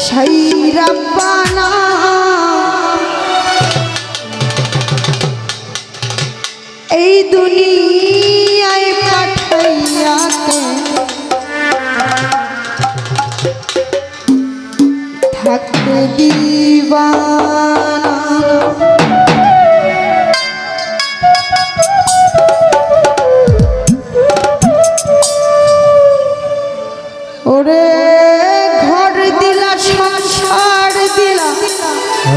সাইরাব্বানা এই দুনিয়ায় পাঠাইয়াতে থাকতে দিবা।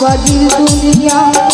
বাজিল দুনিয়া।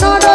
no, no.